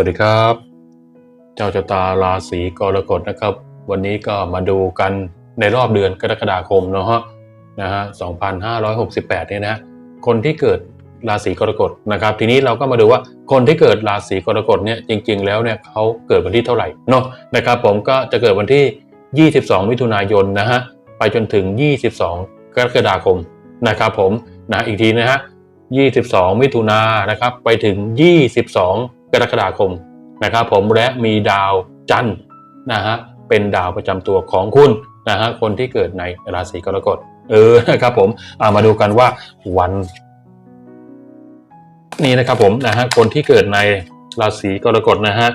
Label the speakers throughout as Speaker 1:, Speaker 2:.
Speaker 1: วัสดีครับ เจ้าชะตาราศีกรกฎนะครับ วันนี้ก็มาดูกันในรอบเดือนกรกฎาคมเนาะฮะนะฮะ 2568 เนี่ยนะ คนที่เกิดราศีกรกฎนะครับ ทีนี้เราก็มาดูว่าคนที่เกิดราศีกรกฎเนี่ยจริง ๆ แล้วเนี่ยเขาเกิดวันที่เท่าไหร่เนาะนะครับ ผมก็จะเกิดวันที่ 22 มิถุนายนนะฮะไปจนถึง 22 กรกฎาคมนะครับ ผมนะอีกทีนะฮะ 22 มิถุนายนนะครับไปถึง 22 กรกฎาคมนะครับผมและมีดาวจันทร์นะฮะเป็นดาวประจำตัวของคุณนะฮะคนที่เกิดในราศีกรกฎเออนะครับผมเอามาดูกันว่าวันนี้นะครับผมนะฮะคนที่เกิดในราศีกรกฎนะฮะ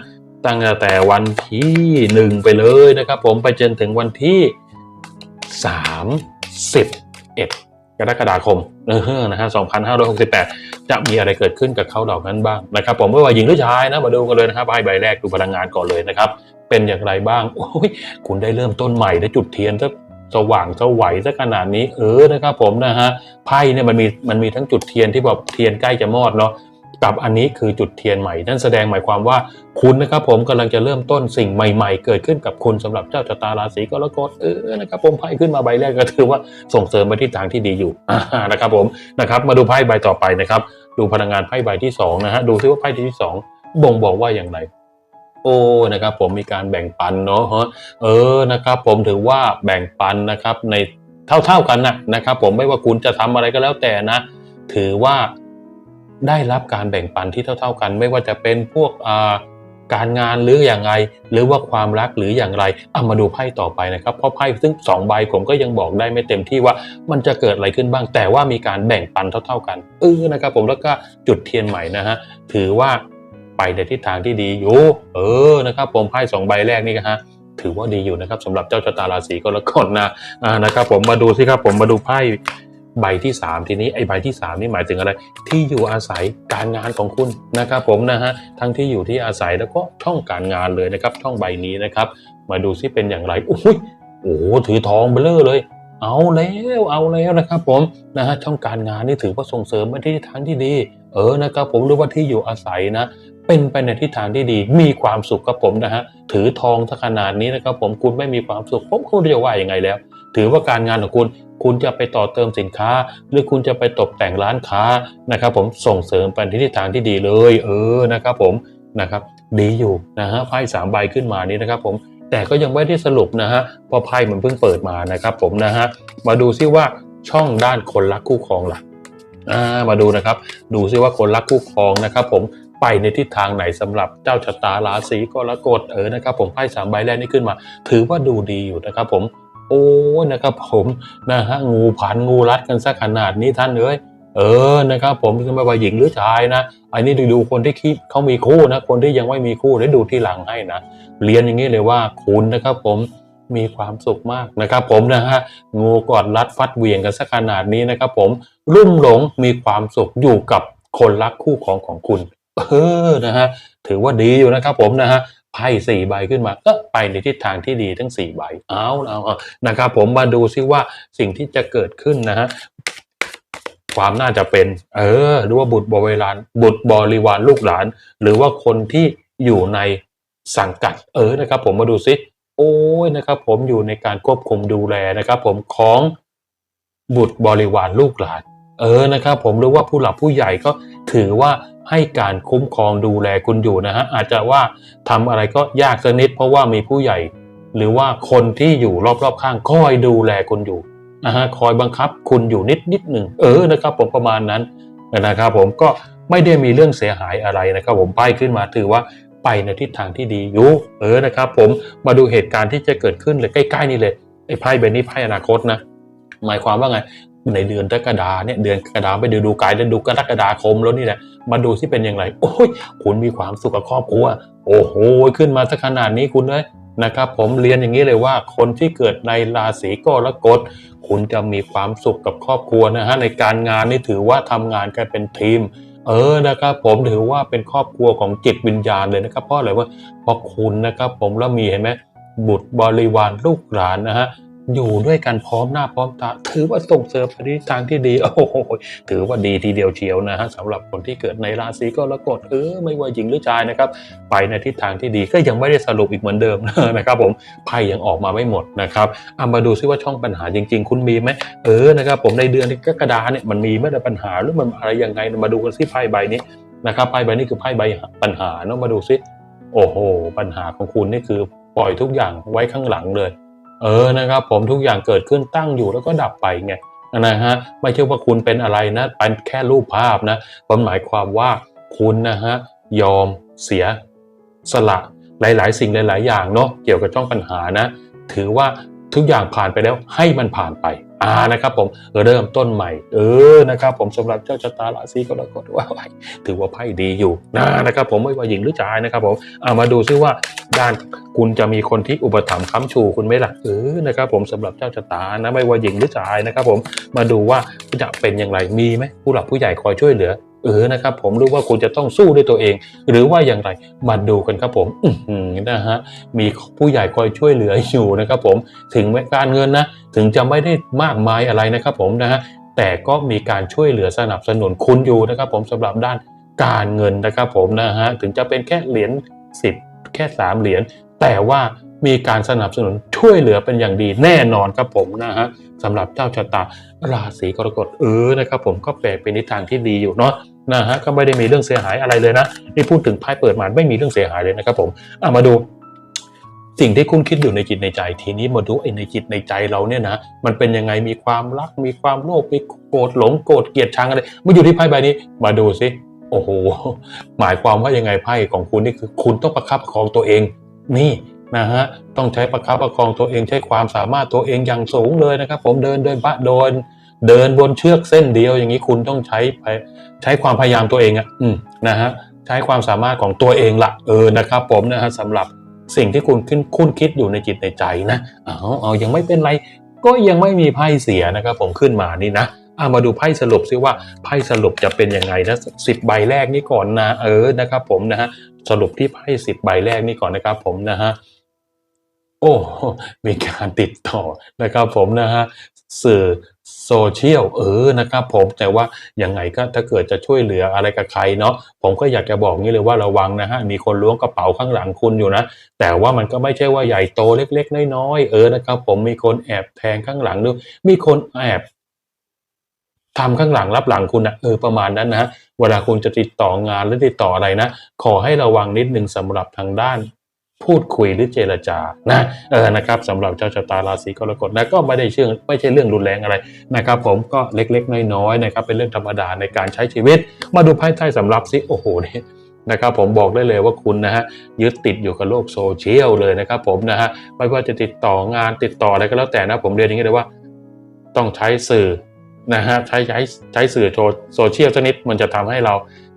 Speaker 1: ตั้งแต่วันที่หนึ่งไปเลยนะครับผมไปจนถึงวันที่สามสิบเอ็ด กรกฎาคมเออนะฮะ2568 จะมีอะไรเกิดขึ้นกับเขาเหล่านั้นบ้างนะครับ ผมไม่ว่าหญิงหรือชายนะมาดูกันเลยนะครับใบใบแรกดูพลังงานก่อนเลยนะครับ เป็นอย่างไรบ้างโอ้ยคุณได้เริ่มต้นใหม่ได้จุดเทียนสักสว่างสวัยสักขนาดนี้เออนะครับ ผมนะฮะไพ่เนี่ยมันมีมันมีทั้งจุดเทียนที่แบบเทียนใกล้จะมอดเนาะ กับอันนี้คือจุดเทียนใหม่ นั่นแสดงหมายความว่าคุณนะครับผมกำลังจะเริ่มต้นสิ่งใหม่ ๆ เกิดขึ้นกับคุณสำหรับเจ้าชะตาราศีกรกฎเออนะครับผมไพ่ขึ้นมาใบแรกก็ถือว่าส่งเสริมไปที่ทางที่ดีอยู่นะครับผมนะครับมาดูไพ่ใบต่อไปนะครับ ดูพลังงานไพ่ใบที่สองนะฮะดูซิว่าไพ่ที่สองบ่งบอกว่าอย่างไรโอ้นะครับผมมีการแบ่งปันเนาะเออนะครับ ผมถือว่าแบ่งปันนะครับในเท่าๆกันนะนะครับ ผมไม่ว่าคุณจะทำอะไรก็แล้วแต่นะ ถือว่า ได้รับการแบ่งปันที่เท่า ๆกัน ไม่ว่าจะเป็นพวกการงานหรืออย่างไรหรือว่าความรักหรืออย่างไรเอามาดูไพ่ต่อไปนะครับเพราะไพ่ซึ่งสองใบผมก็ยังบอกได้ไม่เต็มที่ว่ามันจะเกิดอะไรขึ้นบ้าง แต่ว่ามีการแบ่งปันเท่า ๆกันเออนะครับ ผมแล้วก็จุดเทียนใหม่นะฮะถือว่าไปในทิศทางที่ดีอยู่เออนะครับ ผมไพ่สองใบแรกนี่ก็ฮะถือว่าดีอยู่นะครับสำหรับเจ้าชะตาราศีกรกฎนะอ่านะครับ ผมมาดูสิครับผมมาดูไพ่ ใบที่สามทีนี้ไอ้ใบที่สามนี่หมายถึงอะไร ที่อยู่อาศัยการงานของคุณนะครับผมนะฮะทั้งที่อยู่ที่อาศัยแล้วก็ช่องการงานเลยนะครับช่องใบนี้นะครับ มาดูซิเป็นอย่างไรโอ้ยโอ้โหถือทองเบลอเลย เอาแล้วเอาแล้วนะครับ ผมนะฮะช่องการงานนี่ถือว่าส่งเสริมไปที่ทางที่ดี เออนะครับผมหรือว่าที่อยู่อาศัยนะเป็นไปในทิศทางที่ดี มีความสุขครับผมนะฮะ ถือทองขนาดนี้นะครับผม คุณไม่มีความสุข ผมคุณจะว่ายังไงแล้ว ถือว่าการงานของคุณ คุณจะไปต่อเติมสินค้า หรือคุณจะไปตกแต่งร้านค้านะครับ ผมส่งเสริมไปในทิศทางที่ดีเลย เออนะครับผมนะครับดีอยู่นะฮะไพ่สามใบขึ้นมานี้นะครับ ผมแต่ก็ยังไม่ได้สรุปนะฮะเพราะไพ่มันเพิ่งเปิดมานะครับ ผมนะฮะมาดูซิว่าช่องด้านคนรักคู่ครองล่ะอ่ามาดูนะครับ ดูซิว่าคนรักคู่ครองนะครับ ผมไปในทิศทางไหนสำหรับเจ้าชะตาราศีกรกฎเออนะครับ ผมไพ่สามใบแรกนี้ขึ้นมา ถือว่าดูดีอยู่นะครับ ผม อ้ยนะครับผมนะฮะงูผันงูรัดกันซะขนาดนี้ท่านเอ้ยเออนะครับผมไม่ว่าหญิงหรือชายนะอันนี้ดูคนที่คิดเขามีคู่นะคนที่ยังไม่มีคู่ได้ดูที่หลังให้นะเรียนอย่างนี้เลยว่าคุณนะครับผมมีความสุขมากนะครับผมนะฮะงูกอดรัดฟัดเวียงกันซะขนาดนี้นะครับผมรุ่มหลงมีความสุขอยู่กับคนรักคู่ของของคุณ เออนะฮะถือว่าดีอยู่นะครับผมนะฮะ ไพ่สี่ใบขึ้นมาก็ไปในทิศทางที่ดีทั้งสี่ใบเอาเอาเอานะครับ ผมมาดูซิว่าสิ่งที่จะเกิดขึ้นนะฮะความน่าจะเป็น เออ หรือว่าบุตรบริวารบุตรบริวารลูกหลาน หรือว่าคนที่อยู่ในสังกัด เออนะครับ ผมมาดูซิโอ้ยนะครับ ผมอยู่ในการควบคุมดูแลนะครับ ผมของบุตรบริวารลูกหลาน เออนะครับ ผมหรือว่าผู้หลักผู้ใหญ่ก็ถือว่า ให้การคุ้มครองดูแลคุณอยู่นะฮะอาจจะว่าทำอะไรก็ยากสักนิด เพราะว่ามีผู้ใหญ่ หรือว่าคนที่อยู่รอบๆข้างคอยดูแลคุณอยู่นะฮะคอยบังคับคุณอยู่นิดนิดหนึ่งเออนะครับผมประมาณนั้นนะครับผมก็ไม่ได้มีเรื่องเสียหายอะไรนะครับผมป้ายขึ้นมาถือว่าไปในทิศทางที่ดีอยู่เออนะครับผมมาดูเหตุการณ์ที่จะเกิดขึ้นเลยใกล้ ๆ นี่เลยไอ้ไพ่ใบนี้ไพ่อนาคตนะหมายความว่าไง ในเดือนกรกฎาเนี่ยเดือนกรกฎาไปดูดูกายเดือนดูกรกฎาคมแล้วนี่แหละมาดูที่เป็นอย่างไรโอ้ยคุณมีความสุขกับครอบครัวโอ้โหขึ้นมาสักขนาดนี้คุณเลยนะครับ ผมเรียนอย่างนี้เลยว่าคนที่เกิดในราศีกรกฎคุณจะมีความสุขกับครอบครัวนะฮะในการงานนี่ถือว่าทำงานกันเป็นทีม เออนะครับผมถือว่าเป็นครอบครัวของจิตวิญญาณเลยนะครับเพราะอะไรว่าเพราะคุณนะครับผมแล้วมีเห็นไหมบุตรบริวารลูกหลานนะฮะ อยู่ด้วยกันพร้อมหน้าพร้อมตา ถือว่าส่งเสริมปในทิทางที่ดี โอ้โหถือว่าดีทีเดียวเชียวนะฮะสำหรับคนที่เกิดในราศีกรกฎเออไม่ว่าหญิงหรือชายนะครับ ไปในทิศทางที่ดีก็ยังไม่ได้สรุปอีกเหมือนเดิมนะครับ ผมไพ่ยังออกมาไม่หมดนะครับเอามาดูซิว่าช่องปัญหาจริง ๆ คุณมีไหมเออนะครับ ผมในเดือนกรกฎาเนี่ยมันมีไม่ได้ปัญหาหรือมันอะไรยังไงมาดูกันซิไพ่ใบนี้นะครับไพ่ใบนี้คือไพ่ใบปัญหาเนาะมาดูซิโอ้โห ปัญหาของคุณนี่คือปล่อยทุกอย่างไว้ข้างหลังเลย เออนะครับผมทุกอย่างเกิดขึ้นตั้งอยู่แล้วก็ดับไปไงนะฮะไม่ใช่ว่าคุณเป็นอะไรนะเป็นแค่รูปภาพนะผมหมายความว่าคุณนะฮะยอมเสียสละหลาย ๆ สิ่งหลาย ๆ อย่างเนาะเกี่ยวกับช่องปัญหานะ ถือว่าทุกอย่างผ่านไปแล้วให้มันผ่านไปอ่านะครับผมเริ่มต้นใหม่ เออนะครับผมสำหรับเจ้าชะตาราศีกรกฎว่าไว้ถือว่าไพ่ดีอยู่นะนะครับผมไม่ว่าหญิงหรือชายนะครับผมเอามาดูซิว่าด้านคุณจะมีคนที่อุปถัมภ์ค้ำชูคุณไหมล่ะเออนะครับผมสำหรับเจ้าชะตานะไม่ว่าหญิงหรือชายนะครับผมมาดูว่าจะเป็นอย่างไรมีไหมผู้หลักผู้ใหญ่คอยช่วยเหลือเออนะครับผมรู้ว่าคุณจะต้องสู้ด้วยตัวเอง หรือว่าอย่างไรมาดูกันครับผมอืนะฮะมีผู้ใหญ่คอยช่วยเหลืออยู่นะครับผมถึงแม้การเงินนะถึงจะไม่ได้มากมายอะไรนะครับผมนะฮะแต่ก็มีการช่วยเหลือสนับสนุนคุณอยู่นะครับผมสำหรับด้านการเงินนะครับผมนะฮะถึงจะเป็นแค่เหรียญสิบแค่สามเหรียญแต่ว่ามีการสนับสนุนช่วยเหลือเป็นอย่างดีแน่นอนครับผมนะฮะสำหรับเจ้าชะตาราศีกรกฎเออนะครับผมก็แปลเป็นทิศทางที่ดีอยู่เนาะนะฮะก็ไม่ได้มีเรื่องเสียหายอะไรเลยนะนี่พูดถึงไพ่เปิดมาไม่มีเรื่องเสียหายเลยนะครับผมเอะมาดู สิ่งที่คุณคิดอยู่ในจิตในใจ ทีนี้มาดูไอ้ในจิตในใจเราเนี่ยนะมันเป็นยังไงมีความรัก มีความโลภมีโกรธหลงโกรธเกลียดชังอะไรมาอยู่ที่ไพ่ใบนี้ มาดูสิโอ้โหหมายความว่ายังไงไพ่ของคุณนี่คือ คุณต้องประคับประคองตัวเอง นี่นะฮะต้องใช้ประคับประคองตัวเองใช้ความสามารถตัวเองอย่างสูงเลยนะครับ ผมเดินเดินบะโดนเดินบนเชือกเส้นเดียวอย่างนี้คุณต้องใช้ใช้ความพยายามตัวเองอะนะฮะใช้ความสามารถของตัวเองละเออนะครับ ผมนะฮะสำหรับ สิ่งที่คุณขึ้นคุณคิดอยู่ในจิตในใจนะเอาเอายังไม่เป็นไร ก็ยังไม่มีไพ่เสียนะครับ ผมขึ้นมานี่นะอามาดูไพ่สรุปซิว่าไพ่สรุปจะเป็นยังไงนะสิบใบแรกนี่ก่อนนะเออนะครับ ผมนะฮะสรุปที่ไพ่สิบใบแรกนี่ก่อนนะครับ ผมนะฮะโอ้มีการติดต่อนะครับ ผมนะฮะสื่อ โซเชียลเออนะครับผมแต่ว่ายังไงก็ถ้าเกิดจะช่วยเหลืออะไรกับใครเนาะผมก็อยากจะบอกงี้เลยว่าระวังนะฮะมีคนล้วงกระเป๋าข้างหลังคุณอยู่นะ แต่ว่ามันก็ไม่ใช่ว่าใหญ่โตเล็ก ๆ น้อยๆเออนะครับผมมีคนแอบแทงข้างหลังด้วยมีคนแอบทำข้างหลังรับหลังคุณนะเออประมาณนั้นนะฮะเวลาคุณจะติดต่องานหรือติดต่ออะไรนะ ขอให้ระวังนิดนึงสำหรับทางด้าน พูดคุยหรือเจรจานะเออนะครับสำหรับเจ้าชะตาราศีกรกฎนะก็ไม่ได้เชื่อไม่ใช่เรื่องรุนแรงอะไรนะครับ ผมก็เล็กๆน้อยๆนะครับเป็นเรื่องธรรมดาในการใช้ชีวิต มาดูไพ่ใต้สำรับสิโอ้โหนี่นะครับผมบอกได้เลยว่าคุณนะฮะยึดติดอยู่กับโลกโซเชียลเลยนะครับผมนะฮะไม่ว่าจะติดต่องานติดต่ออะไรก็แล้วแต่นะผมเรียนอย่างนี้เลยว่าต้องใช้สื่อนะฮะใช้ใช้ใช้สื่อโซเชียลชนิดมันจะทำให้เรา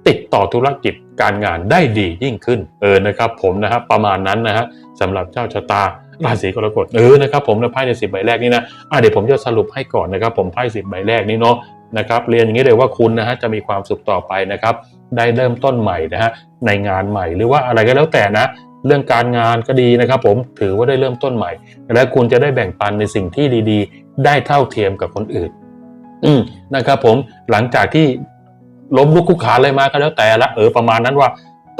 Speaker 1: ติดต่อธุรกิจ การงานได้ดียิ่งขึ้นเออนะครับผมนะฮะประมาณนั้นนะฮะสำหรับเจ้าชะตาราศีกรกฎเออนะครับผมในไพ่ในสิบใบแรกนี่นะอะเดี๋ยวผมจะสรุปให้ก่อนนะครับ ผมไพ่สิบใบแรกนี่เนาะนะครับเรียนอย่างนี้เลยว่าคุณนะฮะจะมีความสุขต่อไปนะครับ ได้เริ่มต้นใหม่นะฮะในงานใหม่หรือว่าอะไรก็แล้วแต่นะ เรื่องการงานก็ดีนะครับ ผมถือว่าได้เริ่มต้นใหม่ และคุณจะได้แบ่งปันในสิ่งที่ดี ๆ ได้เท่าเทียมกับคนอื่น อืมนะครับ ผมหลังจากที่ ล้มลุกคุกคลาอะไรมาก็แล้วแต่ละเออประมาณนั้นว่า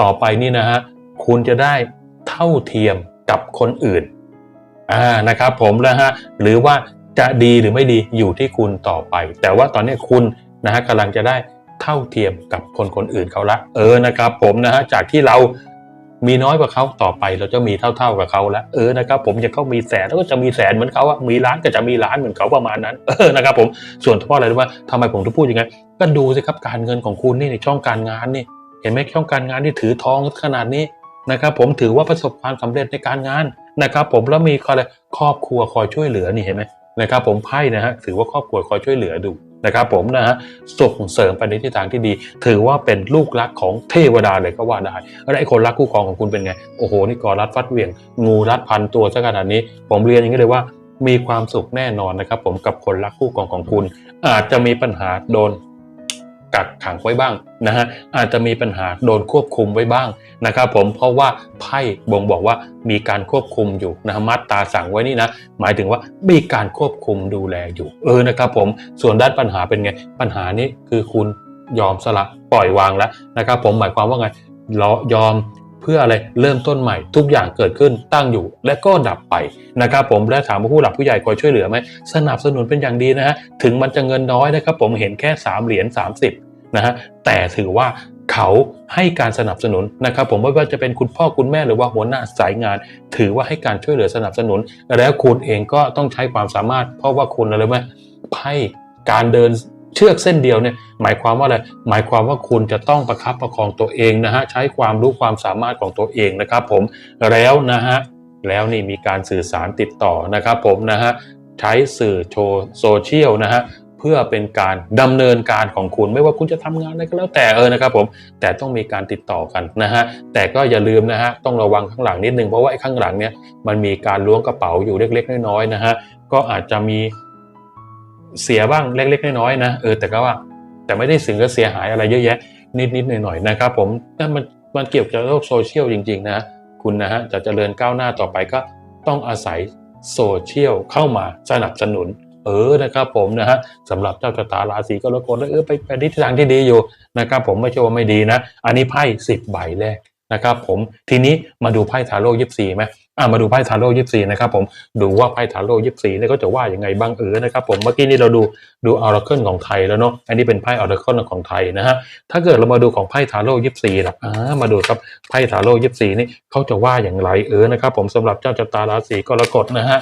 Speaker 1: ต่อไปนี่นะฮะคุณจะได้เท่าเทียมกับคนอื่นอ่านะครับ ผมนะฮะหรือว่าจะดีหรือไม่ดีอยู่ที่คุณต่อไป แต่ว่าตอนนี้คุณนะฮะกำลังจะได้เท่าเทียมกับคนคนอื่นเขาละ เออนะครับ ผมนะฮะจากที่เรา มีน้อยกว่าเขาต่อไปเราจะมีเท่า ๆกับเขาแล้วเออนะครับผมจะเขามีแสนแล้วก็จะมีแสนเหมือนเขาอะมีล้านก็จะมีล้านเหมือนเขาประมาณนั้นเออนะครับผมส่วนเพราะอะไรรู้ว่าทำไมผมถึงพูดอย่างไงก็ดูสิครับการเงินของคุณนี่ในช่องการงานนี่เห็นไหมช่องการงานที่ถือทองขนาดนี้นะครับผมถือว่าประสบความสำเร็จในการงานนะครับผมแล้วมีอะไรครอบครัวคอยช่วยเหลือนี่เห็นไหมนะครับผมไพ่นะฮะถือว่าครอบครัวคอยช่วยเหลือดู นะครับผมนะฮะส่งเสริมไปในทิศทางที่ดี ถือว่าเป็นลูกรักของเทวดาเลยก็ว่าได้แล้วไอ้คนรักคู่ครองของคุณเป็นไง โอ้โห นี่กอรัดฟัดเหวี่ยง งูรัดพันตัวซะขนาดนี้ ผมเรียนอย่างนี้เลยว่ามีความสุขแน่นอนนะครับผมกับคนรักคู่ครองของคุณ อาจจะมีปัญหาโดน กักขังไว้บ้างนะฮะอาจจะมีปัญหาโดนควบคุมไว้บ้างนะครับผมเพราะว่าไพ่บ่งบอกว่ามีการควบคุมอยู่นะมัดตาสั่งไว้นี่นะหมายถึงว่ามีการควบคุมดูแลอยู่ เออนะครับผมส่วนด้านปัญหาเป็นไง ปัญหานี้คือคุณยอมสละปล่อยวางแล้วนะครับผมหมายความว่าไงยอม เพื่ออะไรเริ่มต้นใหม่ ทุกอย่างเกิดขึ้นตั้งอยู่ และก็ดับไปนะครับผมและถามว่าผู้หลักผู้ใหญ่คอยช่วยเหลือไหมสนับสนุนเป็นอย่างดีนะฮะถึงมันจะเงินน้อยนะครับผมเห็นแค่ 3 เหรียญ30นะฮะแต่ถือว่าเขาให้การสนับสนุนนะครับผมไม่ว่าจะเป็นคุณพ่อคุณแม่หรือว่าหัวหน้าสายงาน ถือว่าให้การช่วยเหลือสนับสนุน แล้วคุณเองก็ต้องใช้ความสามารถ เพราะว่าคุณอะไรไหมไพ่การเดิน เชือกเส้นเดียวเนี่ยหมายความว่าอะไรหมายความว่าคุณจะต้องประคับประคองตัวเองนะฮะใช้ความรู้ความสามารถของตัวเองนะครับ ผมแล้วนะฮะแล้วนี่มีการสื่อสารติดต่อนะครับ ผมนะฮะใช้สื่อโชโซเชียลนะฮะเพื่อเป็นการดำเนินการของคุณไม่ว่าคุณจะทำงานอะไรก็แล้วแต่เออนะครับผมแต่ต้องมีการติดต่อกันนะฮะแต่ก็อย่าลืมนะฮะต้องระวังข้างหลังนิดนึงเพราะว่าไอ้ข้างหลังเนี่ยมันมีการล้วงกระเป๋าอยู่เล็ก ๆ น้อยๆนะฮะก็อาจจะมี เสียบ้างเล็ก ๆ น้อยๆนะเออแต่ก็ว่าแต่ไม่ได้สึงก็เสียหายอะไรเยอะแยะ นิดๆหน่อยๆนะครับผมนั่นมันมันเกี่ยวกับโลกโซเชียลจริง ๆ นะคุณนะฮะจะเจริญก้าวหน้าต่อไปก็ต้องอาศัยโซเชียลเข้ามาสนับสนุน เออนะครับผมนะฮะสำหรับเจ้าชะตาราศีกรกฎแล้วเออไปไปทิศทางที่ดีอยู่นะครับผมไม่ใช่ว่าไม่ดีนะ อันนี้ไพ่สิบใบแรกนะครับผมทีนี้มาดูไพ่ทาโร่ยิปซีไหม อ่ามาดูไพ่ทาโร่ยี่สี่นะครับผมดูว่าไพ่ทาโร่ยิปซีเนี่ยก็จะว่ายังไงบ้างเออนะครับผมเมื่อกี้นี้เราดูดูออร์เคิลของไทยแล้วเนาะอันนี้เป็นไพ่ออร์เคิลของไทยนะฮะถ้าเกิดเรามาดูของไพ่ทาโร่ยี่สี่ล่ะอ่ามาดูครับไพ่ทาโร่ยี่สี่นี่เขาจะว่าอย่างไรเออนะครับผมสำหรับเจ้าชะตาราศีกรกฎนะฮะ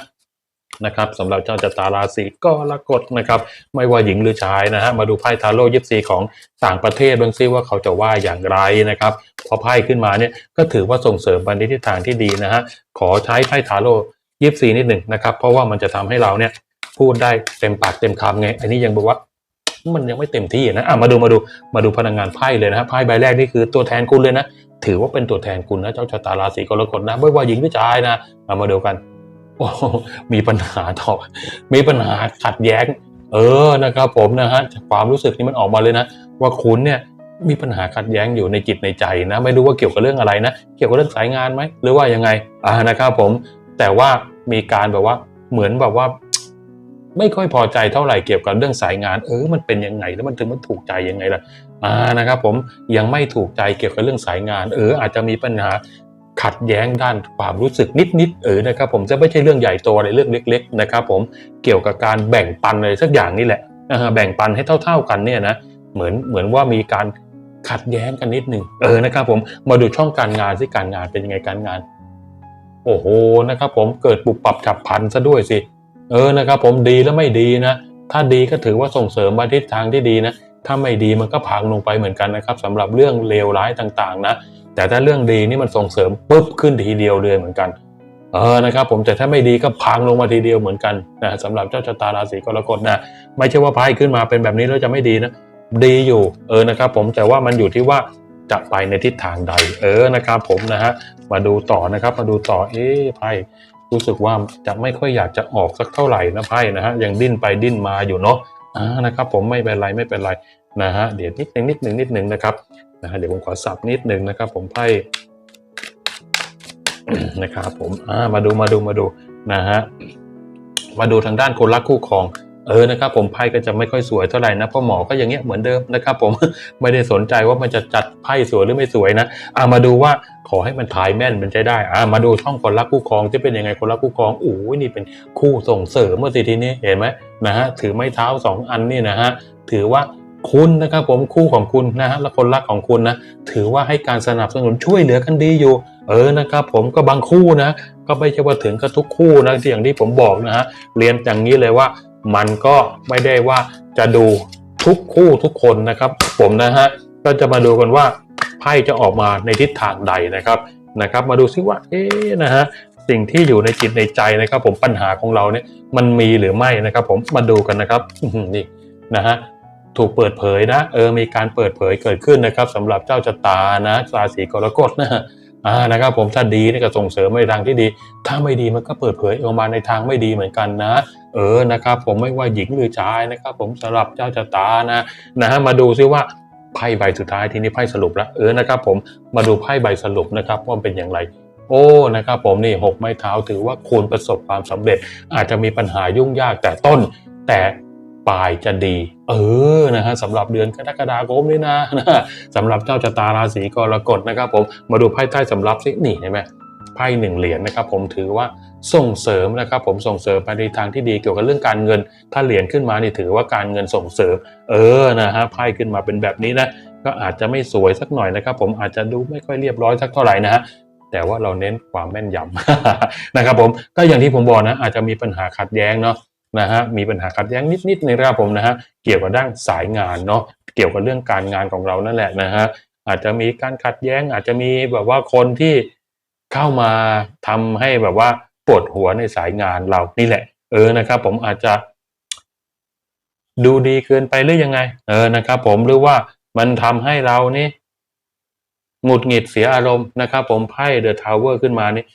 Speaker 1: นะครับสำหรับเจ้าชะตาราศีกรกฎนะครับ ไม่ว่าหญิงหรือชายนะฮะมาดูไพ่ทาโร่ยิปซีของต่างประเทศบ้างซิว่าเขาจะว่าอย่างไรนะครับ พอไพ่ขึ้นมาเนี่ยก็ถือว่าส่งเสริมไปในทิศทางที่ดีนะฮะขอใช้ไพ่ทาโร่ยิปซีนิดหนึ่งนะครับ เพราะว่ามันจะทำให้เราเนี่ยพูดได้เต็มปากเต็มคำไง อันนี้ยังบอกว่ามันยังไม่เต็มที่นะอะมาดูมาดูมาดูพลังงานไพ่เลยนะไพ่ใบแรกนี่คือตัวแทนคุณเลยนะ ถือว่าเป็นตัวแทนคุณนะเจ้าชะตาราศีกรกฎนะไม่ว่าหญิงหรือชายนะมามาดูกัน มีปัญหาต่อมีปัญหาขัดแย้ง เออนะครับ ผมนะฮะจากความรู้สึกนี้มันออกมาเลยนะ ว่าคุณเนี่ยมีปัญหาขัดแย้งอยู่ในจิตในใจนะ ไม่รู้ว่าเกี่ยวกับเรื่องอะไรนะ เกี่ยวกับเรื่องสายงานไหมหรือว่ายังไงอ่านะครับผม แต่ว่ามีการแบบว่าเหมือนแบบว่า ไม่ค่อยพอใจเท่าไหร่เกี่ยวกับเรื่องสายงาน เออ มันเป็นยังไงแล้วมันถึงมันถูกใจยังไงล่ะอ่านะครับ ผมยังไม่ถูกใจเกี่ยวกับเรื่องสายงาน เอออาจจะมีปัญหา ขัดแย้งด้านความรู้สึกนิดๆเออนะครับผมจะไม่ใช่เรื่องใหญ่โตอะไรเรื่องเล็ก ๆ นะครับ ผมเกี่ยวกับการแบ่งปันอะไรสักอย่างนี่แหละแบ่งปันให้เท่า ๆกันเนี่ยนะเหมือนเหมือนว่ามีการขัดแย้งกันนิดหนึ่งเออนะครับผมมาดูช่องการงานสิการงานเป็นยังไงการงาน โอ้โหนะครับ ผมเกิดปุบปรับฉับพันซะด้วยสิเออนะครับ ผมดีแล้วไม่ดีนะถ้าดีก็ถือว่าส่งเสริมมาทิศทางที่ดีนะถ้าไม่ดีมันก็พังลงไปเหมือนกันนะครับสำหรับเรื่องเลวร้ายต่างๆ นะ แต่ถ้าเรื่องดีนี่มันส่งเสริมปุ๊บขึ้นทีเดียวเลยเหมือนกัน เออนะครับผมแต่ถ้าไม่ดีก็พังลงมาทีเดียวเหมือนกันนะสำหรับเจ้าชะตาราศีกรกฎนะไม่ใช่ว่าไพ่ขึ้นมาเป็นแบบนี้แล้วจะไม่ดีนะดีอยู่เออนะครับผมแต่ว่ามันอยู่ที่ว่าจะไปในทิศทางใด เออนะครับผมนะฮะมาดูต่อนะครับ มาดูต่อเอ๊ะไพ่รู้สึกว่าจะไม่ค่อยอยากจะออกสักเท่าไหร่นะไพ่นะฮะยังดิ้นไปดิ้นมาอยู่เนาะอ่านะครับผมไม่เป็นไรไม่เป็นไรนะฮะเดี๋ยวนิดหนึ่งนิดหนึ่งนิดหนึ่งนะครับ นะฮะเดี๋ยวผมขอสับนิดหนึ่งนะครับ ผมไพ่นะครับผมมาดูมาดูมาดูนะฮะมาดูทางด้านคนรักคู่ครองเออนะครับผมไพ่ก็จะไม่ค่อยสวยเท่าไหร่นะเพราะหมอก็อย่างเงี้ยเหมือนเดิมนะครับผมไม่ได้สนใจว่ามันจะจัดไพ่สวยหรือไม่สวยนะอ่ามาดูว่าขอให้มันทายแม่นมันใช้ได้อ่ามาดูช่องคนรักคู่ครองที่เป็นยังไงคนรักคู่ครองโอ้ยนี่เป็นคู่ส่งเสริมเมื่อสิทีนี้เห็นไหมนะฮะถือไม้เท้าสองอันนี่นะฮะถือว่า คุณนะครับผมคู่ของคุณนะฮะและคนรักของคุณนะถือว่าให้การสนับสนุนช่วยเหลือกันดีอยู่ เออนะครับผมก็บางคู่นะก็ไม่ใช่ว่าถึงกับทุกคู่นะที่อย่างที่ผมบอกนะฮะเรียนอย่างนี้เลยว่ามันก็ไม่ได้ว่าจะดูทุกคู่ทุกคนนะครับ ผมนะฮะก็จะมาดูกันว่าไพ่จะออกมาในทิศทางใดนะครับนะครับ มาดูซิว่าเอ๊นะฮะสิ่งที่อยู่ในจิตในใจนะครับ ผมปัญหาของเราเนี่ยมันมีหรือไม่นะครับ ผมมาดูกันนะครับนี่นะฮะ ถูกเปิดเผยนะเออมีการเปิดเผยเกิดขึ้นนะครับสำหรับเจ้าชะตานะราศีกรกฎนะฮะอ่านะครับผมถ้าดีนี่ก็ส่งเสริมในทางที่ดี ถ้าไม่ดีมันก็เปิดเผยออกมาในทางไม่ดีเหมือนกันนะ เออนะครับผมไม่ว่าหญิงหรือชายนะครับ ผมสำหรับเจ้าชะตานะนะฮะมาดูซิว่าไพ่ใบสุดท้ายทีนี้ไพ่สรุปแล้วเออนะครับผมมาดูไพ่ใบสรุปนะครับว่าเป็นอย่างไรโอ้นะครับผมนี่หกไม้เท้าถือว่าคุณประสบความสำเร็จ อาจจะมีปัญหายุ่งยากแต่ต้น แต่ ปลายจะดี เออนะฮะสำหรับเดือนกรกฎาคมนี่นะนะสำหรับเจ้าชะตาราศีกรกฎนะครับผมมาดูไพ่ใต้สำรับสินี่เห็นไหมไพ่หนึ่งเหรียญนะครับผมถือว่าส่งเสริมนะครับผมส่งเสริมไปในทางที่ดีเกี่ยวกับเรื่องการเงิน ถ้าเหรียญขึ้นมานี่ถือว่าการเงินส่งเสริม เออนะฮะไพ่ขึ้นมาเป็นแบบนี้นะก็อาจจะไม่สวยสักหน่อยนะครับผมอาจจะดูไม่ค่อยเรียบร้อยสักเท่าไหร่นะฮะแต่ว่าเราเน้นความแม่นยำนะครับผมก็อย่างที่ผมบอกนะอาจจะมีปัญหาขัดแย้งเนาะ นะฮะมีปัญหาขัดแย้งนิดๆนะครับผมนะฮะเกี่ยวกับด้านสายงานเนาะเกี่ยวกับเรื่องการงานของเรานั่นแหละนะฮะอาจจะมีการขัดแย้ง อาจจะมีแบบว่าคนที่เข้ามาทำให้แบบว่าปวดหัวในสายงานเรานี่แหละ เออนะครับ ผมอาจจะ ดูดีเกินไปหรือยังไง เออนะครับ ผมหรือว่ามันทำให้เรานี่หงุดหงิดเสียอารมณ์นะครับ ผมไพ่เดอะทาวเวอร์ขึ้นมานี่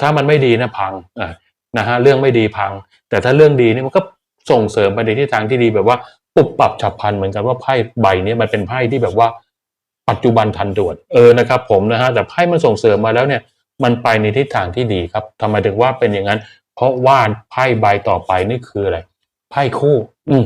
Speaker 1: ถ้ามันไม่ดีนะพังอ่า นะฮะเรื่องไม่ดีพัง แต่ถ้าเรื่องดีนี่มันก็ส่งเสริมไปในทิศทางที่ดีแบบว่าปุบปรับฉับพลันเหมือนกันว่าไพ่ใบนี้มันเป็นไพ่ที่แบบว่าปัจจุบันทันด่วนเออนะครับผมนะฮะแต่ไพ่มันส่งเสริมมาแล้วเนี่ยมันไปในทิศทางที่ดีครับทำไมถึงว่าเป็นอย่างนั้น เพราะว่าไพ่ใบต่อไปนี่คืออะไรไพ่คู่ อืม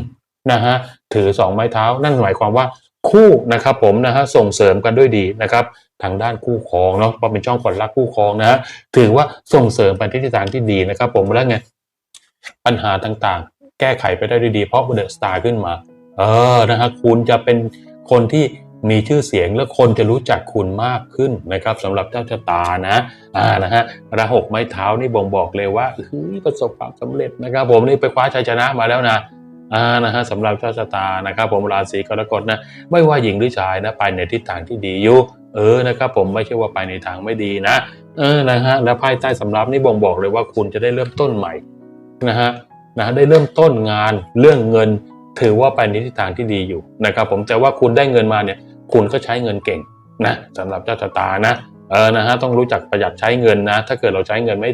Speaker 1: นะฮะถือสองไม้เท้านั่นหมายความว่าคู่นะครับผมนะฮะส่งเสริมกันด้วยดีนะครับ ทางด้านคู่ครองเนาะเพราะเป็นช่องคนรักคู่ครองนะฮะถือว่าส่งเสริมไปในทิศทางที่ดีนะครับ ผมแล้วไงปัญหาต่างๆ แก้ไขไปได้ดีเพราะเดอะสตาร์ขึ้นมา เออนะฮะคุณจะเป็นคนที่มีชื่อเสียงและคนจะรู้จักคุณมากขึ้นนะครับสำหรับเจ้าชะตานะอ่านะฮะระหกไม้เท้านี่บ่งบอกเลยว่าเฮ้ยประสบความสำเร็จนะครับ ผมนี่ไปคว้าชัยชนะมาแล้วนะ อ่านะฮะสำหรับเจ้าชะตานะครับ ผมราศีกรกฎนะไม่ว่าหญิงหรือชายนะไปในทิศทางที่ดีอยู่เออนะครับผมไม่ใช่ว่าไปในทางไม่ดีนะเออนะฮะและไพ่ใต้สำรับนี่บ่งบอกเลยว่าคุณจะได้เริ่มต้นใหม่นะฮะนะได้เริ่มต้นงานเรื่องเงินถือว่าไปในทิศทางที่ดีอยู่นะครับผมแต่ว่าคุณได้เงินมาเนี่ยคุณก็ใช้เงินเก่งนะสำหรับเจ้าชะตานะเออนะฮะต้องรู้จักประหยัดใช้เงินนะ ถ้าเกิดเราใช้เงินไม่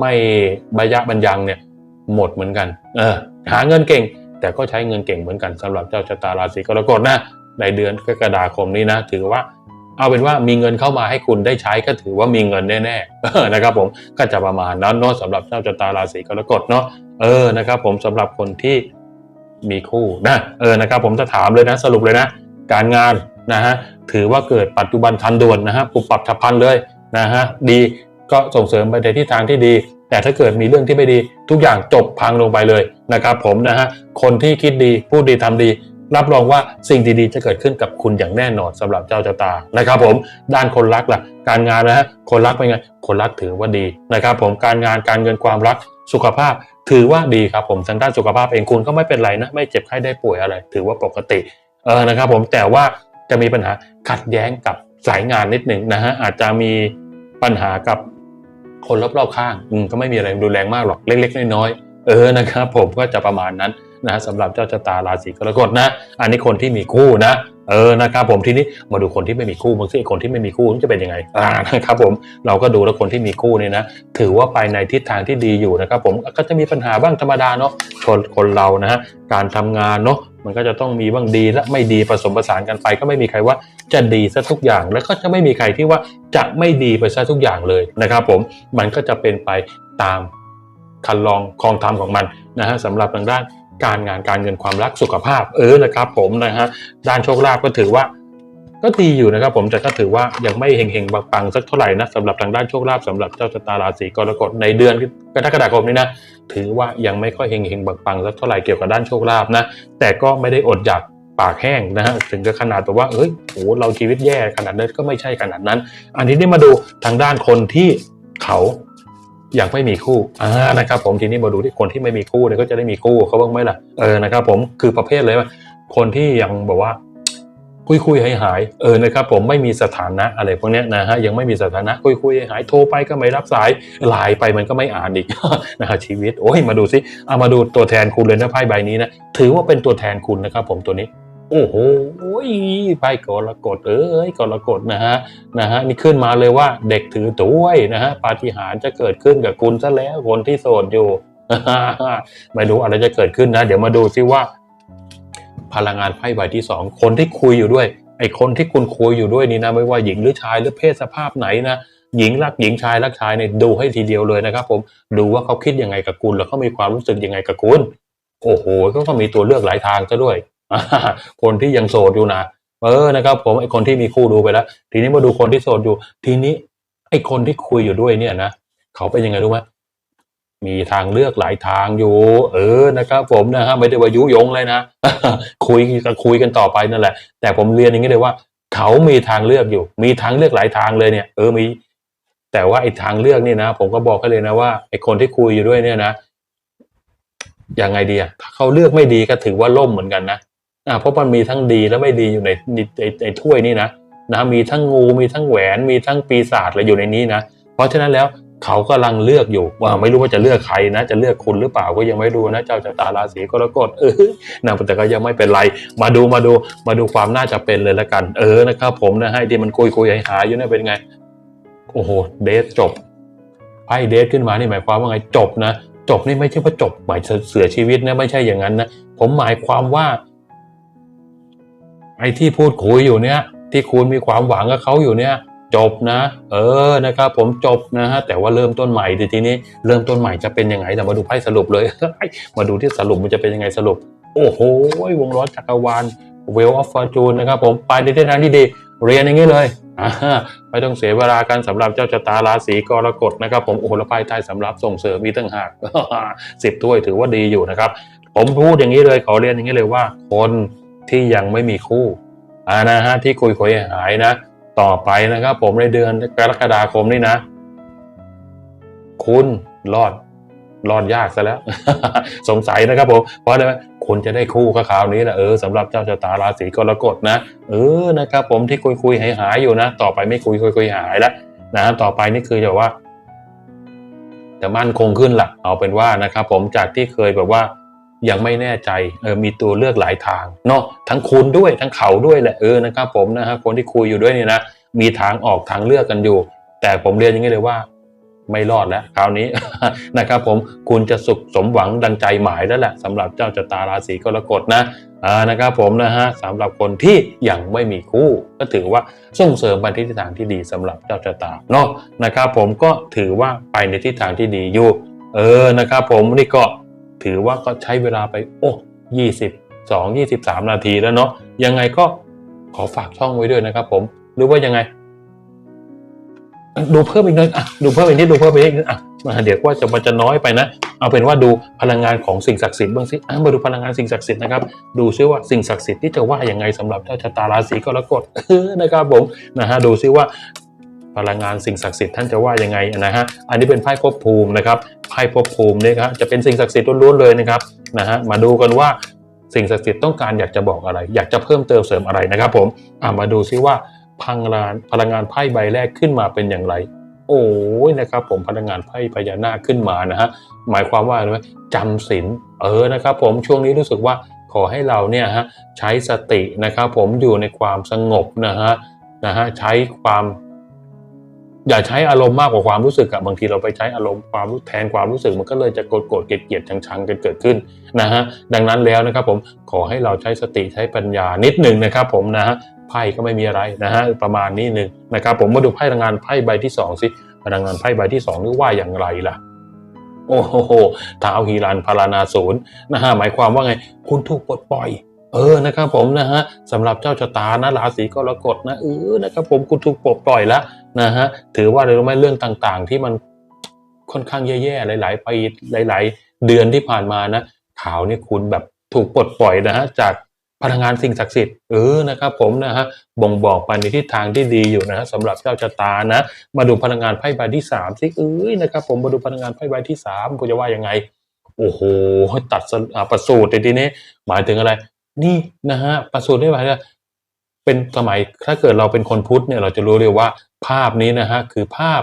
Speaker 1: ไม่บยะบัญญังเนี่ยหมดเหมือนกันเออหาเงินเก่ง แต่ก็ใช้เงินเก่งเหมือนกันสำหรับเจ้าชะตาราศีกรกฎนะในเดือนกรกฎาคมนี้นะ ถือว่าเอาเป็นว่ามีเงินเข้ามาให้คุณได้ใช้ก็ถือว่ามีเงินแน่ๆนะครับผมก็จะประมาณนั้นเนาะสำหรับเจ้าชะตาราศีกรกฎเนาะเออนะครับ ผมสำหรับคนที่มีคู่นะเออนะครับ ผมจะถามเลยนะสรุปเลยนะ การงานนะฮะถือว่าเกิดปัจจุบันทันด่วนนะฮะปุบปับฉับพลันเลยนะฮะดีก็ส่งเสริมไปในทิศทางที่ดี แต่ถ้าเกิดมีเรื่องที่ไม่ดีทุกอย่างจบพังลงไปเลยนะครับผมนะฮะคนที่คิดดีพูดดีทำดี รับรองว่าสิ่งดีๆ จะเกิดขึ้นกับคุณอย่างแน่นอนสำหรับเจ้าชะตานะครับผมด้านคนรักล่ะ การงานนะฮะคนรักเป็นไงคนรักถือว่าดีนะครับผมการงานการเงินความรักสุขภาพถือว่าดีครับผมทางด้านสุขภาพเองคุณก็ไม่เป็นไรนะ ไม่เจ็บไข้ได้ป่วยอะไร ถือว่าปกติเออนะครับผมแต่ว่าจะมีปัญหาขัดแย้งกับสายงานนิดหนึ่งนะฮะอาจจะมีปัญหากับ คนรอบๆข้างอืมก็ไม่มีอะไรรุนแรงมากหรอกเล็กๆน้อยๆเออนะครับผมก็จะประมาณนั้นนะสำหรับเจ้าชะตาราศีกรกฎนะ อันนี้คนที่มีคู่นะเออนะครับผมทีนี้มาดูคนที่ไม่มีคู่บางทีคนที่ไม่มีคู่มันจะเป็นยังไงอ่านะครับผมเราก็ดูแล้วคนที่มีคู่เนี่ยนะถือว่าไปในทิศทางที่ดีอยู่นะครับผมก็จะมีปัญหาบ้างธรรมดาเนาะคนคนเรานะฮะการทำงานเนาะมันก็จะต้องมีบ้างดีและไม่ดีผสมผสานกันไปก็ไม่มีใครว่า จะดีซะทุกอย่าง แล้วก็จะไม่มีใครที่ว่าจะไม่ดีไปซะทุกอย่างเลยนะครับผมมันก็จะเป็นไปตามคันลองคลองธรรมของมันนะฮะสำหรับทางด้านการงานการเงินความรักสุขภาพ เออนะครับผมนะฮะด้านโชคลาภก็ถือว่าก็ดีอยู่นะครับผมแต่ก็ถือว่ายังไม่เฮงๆปังๆสักเท่าไหร่นะสำหรับทางด้านโชคลาภสำหรับเจ้าชะตาราศีกรกฎในเดือนกรกฎาคมนี้นะถือว่ายังไม่ค่อยเฮงๆปังๆสักเท่าไหร่เกี่ยวกับด้านโชคลาภนะแต่ก็ไม่ได้อดอยาก ปากแห้งนะฮะถึงกับขนาดแบบว่าเอ้ยโหเราชีวิตแย่ขนาดนั้นก็ไม่ใช่ขนาดนั้น อันนี้ได้มาดูทางด้านคนที่เขาอยากไม่มีคู่อ่านะครับผมทีนี้มาดูที่คนที่ไม่มีคู่เนี่ยก็จะได้มีคู่เขาบ้างไหมล่ะเออนะครับผมคือประเภทเลยว่าคนที่ยังแบบว่า คุยคุยหายหายเออนะครับผมไม่มีสถานะอะไรพวกนี้นะฮะยังไม่มีสถานะคุยคุยหายหายโทรไปก็ไม่รับสายไลน์ไปมันก็ไม่อ่านอีกนะฮะชีวิตโอ้ยมาดูซิเอามาดูตัวแทนคุณเลยนะไพ่ใบนี้นะถือว่าเป็นตัวแทนคุณนะครับผมตัวนี้ โอ้โหไพ่กรกฎเอ้ยกรกฎนะฮะนะฮะนี่ขึ้นมาเลยว่าเด็กถือถ้วยนะฮะปาฏิหาริย์จะเกิดขึ้นกับคุณซะแล้วคนที่โสดอยู่ไม่รู้อะไรจะเกิดขึ้นนะ เดี๋ยวมาดูซิว่า พลังงานไพ่ใบที่สองคนที่คุยอยู่ด้วยไอ้คนที่คุณคุยอยู่ด้วยนี่นะไม่ว่าหญิงหรือชายหรือเพศสภาพไหนนะหญิงรักหญิงชายรักชายเนี่ยดูให้ทีเดียวเลยนะครับ ผมดูว่าเขาคิดยังไงกับคุณแล้วเขามีความรู้สึกยังไงกับคุณโอ้โหก็ก็มีตัวเลือกหลายทางซะด้วย คนที่ยังโสดอยู่นะเออนะครับ ผมไอ้คนที่มีคู่ดูไปแล้ว ทีนี้มาดูคนที่โสดอยู่ ทีนี้ ไอ้คนที่คุยอยู่ด้วยเนี่ยนะเขาเป็นยังไงรู้ไหมมีทางเลือกหลายทางอยู่ เออนะครับ ผมนะฮะไม่ได้ว่ายุยงเลยนะคุยกันคุยกันต่อไปนั่นแหละ แต่ผมเรียนอย่างนี้เลยว่า เขามีทางเลือกอยู่ มีทางเลือกหลายทางเลยเนี่ย เออมี แต่ว่าไอ้ทางเลือกนี่นะผมก็บอกให้เลยนะว่าไอ้คนที่คุยอยู่ด้วยเนี่ยนะยังไงดีอะถ้าเขาเลือกไม่ดีก็ถือว่าล่มเหมือนกันนะ อ่าเพราะมันมีทั้งดีและไม่ดีอยู่ในในในถ้วยนี่นะนะมีทั้งงูมีทั้งแหวนมีทั้งปีศาจอะไรอยู่ในนี้นะเพราะฉะนั้นแล้วเขากำลังเลือกอยู่ว่าไม่รู้ว่าจะเลือกใครนะ จะเลือกคุณหรือเปล่าก็ยังไม่รู้นะเจ้าชะตาราศีกรกฎเออนะแต่ก็ยังไม่เป็นไรมาดูมาดูมาดูความน่าจะเป็นเลยละกัน เออนะครับผมนะให้ที่มันคุยคุยหายหายอยู่เนี่ยเป็นไงโอ้โหเดทจบไพ่เดทขึ้นมานี่หมายความว่าไงจบนะจบนี่ไม่ใช่ว่าจบหมายเสียชีวิตนะไม่ใช่อย่างนั้นนะผมหมายความว่า ไอ้ที่พูดคุยอยู่เนี่ย ที่คุณมีความหวังกับเขาอยู่เนี่ย จบนะ เออนะครับ ผมจบนะฮะแต่ว่าเริ่มต้นใหม่ทีทีนี้ เริ่มต้นใหม่จะเป็นยังไงแต่มาดูไพ่สรุปเลย มาดูที่สรุปมันจะเป็นยังไงสรุป โอ้โหวงล้อจักรวาล Wheel of Fortune นะครับผมไปในทิศทางที่ดีเรียนอย่างนี้เลยไม่ต้องเสียเวลากันสำหรับเจ้าชะตาราศีกรกฎนะครับผมโอ้โหแล้วไพ่ใต้สำหรับส่งเสริมมีตั้งหากสิบถ้วยถือว่าดีอยู่นะครับ ผมพูดอย่างนี้เลยขอเรียนอย่างนี้เลยว่า คน ที่ยังไม่มีคู่อ่านะฮะที่คุยคุยหายนะ ต่อไปนะครับ ผมในเดือนกรกฎาคมนี่นะ คุณรอดรอดยากซะแล้ว สงสัยนะครับผมเพราะอะไรไหมคุณจะได้คู่กับคราวนี้นะเออสำหรับเจ้าชะตาราศีกรกฎนะเออนะครับ ผมที่คุยคุยหายหายอยู่นะต่อไปไม่คุยคุยคุยหายแล้วนะต่อไปนี่คือจะว่าจะมั่นคงขึ้นละเอาเป็นว่านะครับ ผมจากที่เคยแบบว่า ยังไม่แน่ใจเออมีตัวเลือกหลายทางเนาะทั้งคุณด้วยทั้งเขาด้วยแหละเออนะครับผมนะฮะคนที่คุยอยู่ด้วยเนี่ยนะมีทางออกทางเลือกกันอยู่ แต่ผมเรียนอย่างนี้เลยว่าไม่รอดแล้วคราวนี้นะครับผมคุณจะสุขสมหวังดังใจหมายแล้วแหละสำหรับเจ้าชะตาราศีกรกฎนะอ่านะครับผมนะฮะสำหรับคนที่ยังไม่มีคู่ ก็ถือว่าส่งเสริมไปในทิศทางที่ดีสำหรับเจ้าชะตาเนาะนะครับผมก็ถือว่าไปในทิศทางที่ดีอยู่เออนะครับผมนี่ก็ ถือว่าก็ใช้เวลาไปโอ้ยี่สิบสองยี่สิบสามนาทีแล้วเนาะยังไงก็ขอฝากช่องไว้ด้วยนะครับ ผมหรือว่ายังไง ดูเพิ่มอีกนิดอะดูเพิ่มอีกนิดดูเพิ่มอีกนิดอะเดี๋ยวว่าจะมันจะน้อยไปนะ เอาเป็นว่าดูพลังงานของสิ่งศักดิ์สิทธิ์บ้างสิอะมาดูพลังงานสิ่งศักดิ์สิทธิ์นะครับดูซิว่าสิ่งศักดิ์สิทธิ์ที่จะว่ายังไงสำหรับเจ้าชะตาราศีกรกฎนะครับผมนะฮะดูซิว่า พลังงานสิ่งศักดิ์สิทธิ์ท่านจะว่ายังไงนะฮะอันนี้เป็นไพ่ภพภูมินะครับไพ่ภพภูมิเนี่ยครับจะเป็นสิ่งศักดิ์สิทธิ์ล้วนๆเลยนะครับนะฮะมาดูกันว่าสิ่งศักดิ์สิทธิ์ต้องการอยากจะบอกอะไร อยากจะเพิ่มเติมเสริมอะไรนะครับผมอะมาดูซิว่าพลังงานพลังงานไพ่ใบแรกขึ้นมาเป็นอย่างไร โอ้ยนะครับผมพลังงานไพ่พญานาคขึ้นมานะฮะหมายความว่าอะไรไหมจำศีลเออนะครับ ผมช่วงนี้รู้สึกว่าขอให้เราเนี่ยฮะใช้สตินะครับผมอยู่ในความสงบนะฮะนะฮะใช้ความ อย่าใช้อารมณ์มากกว่าความรู้สึกอะบางทีเราไปใช้อารมณ์ความรู้แทนความรู้สึกมันก็เลยจะโกรธโกรธเกลียดชังชังกันเกิดขึ้นนะฮะดังนั้นแล้วนะครับผมขอให้เราใช้สติใช้ปัญญานิดหนึ่งนะครับผมนะฮะไพ่ก็ไม่มีอะไรนะฮะประมาณนี้หนึ่งนะครับผมมาดูไพ่พลังงานไพ่ใบที่สองสิพลังงานไพ่ใบที่สองนี่ว่าอย่างไรล่ะโอ้โหท้าวฮีรันพารานาศูนย์นะฮะหมายความว่าไงคุณถูกปลดปล่อยเออนะครับผมนะฮะสำหรับเจ้าชะตานะราศีกรกฎนะเออนะครับผมคุณถูกปลดปล่อยแล้ว นะฮะถือว่าอะไรรู้ไหมเรื่องต่างๆ ที่มันค่อนข้างแย่ๆหลาย ๆ ปีหลาย ๆ เดือนที่ผ่านมานะข่าวนี่คุณแบบถูกปลดปล่อยนะฮะจากพลังงานสิ่งศักดิ์สิทธิ์เออนะครับผมนะฮะบ่งบอกไปในทิศทางที่ดีอยู่นะฮะสำหรับเจ้าชะตานะ มาดูพลังงานไพ่ใบที่สามสิเอ้ยนะครับผมมาดูพลังงานไพ่ใบที่สามคุณจะว่ายังไง โอ้โหตัดสนอ่าประสูตรในทีนี้หมายถึงอะไร นี่นะฮะประสูตรได้หมเป็นสมัยถ้าเกิดเราเป็นคนพุทธเนี่ยเราจะรู้เลยว่า ภาพนี้นะฮะคือภาพ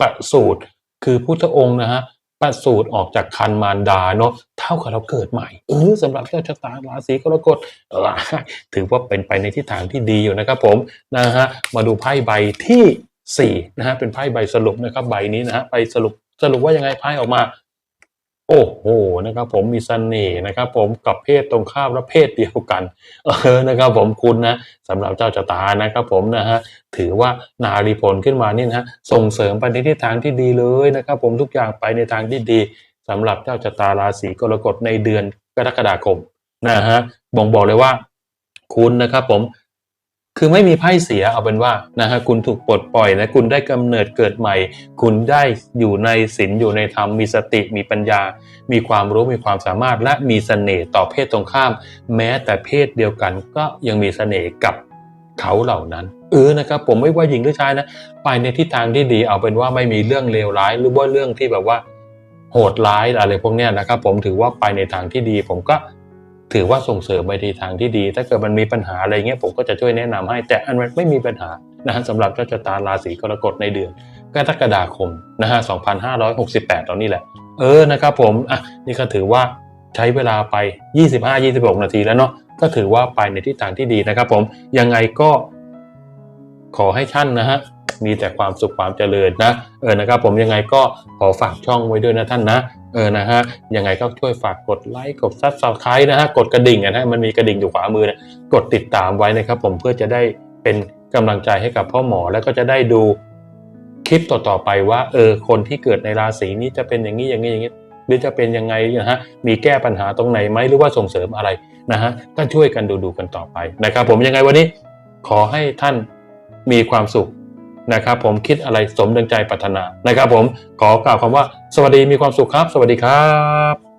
Speaker 1: ประสูตรคือพุทธองค์นะฮะประสูตรออกจากคันมารดาเนาะเท่ากับเราเกิดใหม่เออสำหรับเจ้าชะตาราศีกรกฎถือว่าเป็นไปในทิศทางที่ดีอยู่นะครับผมนะฮะมาดูไพ่ใบที่สี่นะฮะเป็นไพ่ใบสรุปนะครับใบนี้นะฮะไปสรุปสรุปว่ายังไงไพ่ออกมา โอ้โหนะครับผมมีเสน่ห์นะครับผมกับเพศตรงข้ามและเพศเดียวกันเออนะครับผมคุณนะสำหรับเจ้าชะตานะครับผมนะฮะถือว่านารีผลขึ้นมานี่นะฮะส่งเสริมไปในทิศทางที่ดีเลยนะครับผมทุกอย่างไปในทางที่ดีสำหรับเจ้าชะตาราศีกรกฎในเดือนกรกฎาคมนะฮะบ่งบอกเลยว่า คุณนะครับผม คือไม่มีไพ่เสียเอาเป็นว่านะฮะคุณถูกปลดปล่อยนะคุณได้กำเนิดเกิดใหม่ คุณได้อยู่ในศีลอยู่ในธรรมมีสติมีปัญญา มีความรู้มีความสามารถ และมีเสน่ห์ต่อเพศตรงข้าม แม้แต่เพศเดียวกันก็ยังมีเสน่ห์กับเขาเหล่านั้น เออนะครับผมไม่ว่าหญิงหรือชายนะไปในทิศทางที่ดีเอาเป็นว่าไม่มีเรื่องเลวร้าย หรือว่าเรื่องที่แบบว่าโหดร้ายอะไรพวกเนี้ยนะครับผมถือว่าไปในทางที่ดีผมก็ ถือว่าส่งเสริมไปในทางที่ดี ถ้าเกิดมันมีปัญหาอะไรเงี้ยผมก็จะช่วยแนะนำให้ แต่อันมันไม่มีปัญหานะฮะสำหรับเจ้าชะตาราศีกรกฎในเดือนกรกฎาคมนะฮะ 2568 ตอนนี้แหละ เออ นะครับผม อะ นี่ก็ถือว่าใช้เวลาไป 25-26 นาทีแล้วเนาะ ก็ถือว่าไปในทิศทางที่ดีนะครับผม ยังไงก็ขอให้ท่านนะฮะ มีแต่ความสุขความเจริญนะ เออ นะครับผม ยังไงก็ขอฝากช่องไว้ด้วยนะท่านนะ เออนะฮะยังไงก็ช่วยฝากกดไลค์กดซับสไครต์นะฮะกดกระดิ่งอะนะมันมีกระดิ่งอยู่ขวามือนะกดติดตามไว้นะครับ ผมเพื่อจะได้เป็นกำลังใจให้กับพ่อหมอแล้วก็จะได้ดูคลิปต่อๆไปว่าเออคนที่เกิดในราศีนี้จะเป็นอย่างนี้อย่างนี้อย่างนี้หรือจะเป็นยังไงนะฮะมีแก้ปัญหาตรงไหนไหมหรือว่าส่งเสริมอะไรนะฮะก็ช่วยกันดูดูกันต่อไปนะครับ ผมยังไงวันนี้ขอให้ท่านมีความสุข นะครับผมคิดอะไรสมดังใจปรารถนานะครับผมขอกล่าวคำว่าสวัสดีมีความสุขครับ สวัสดีครับ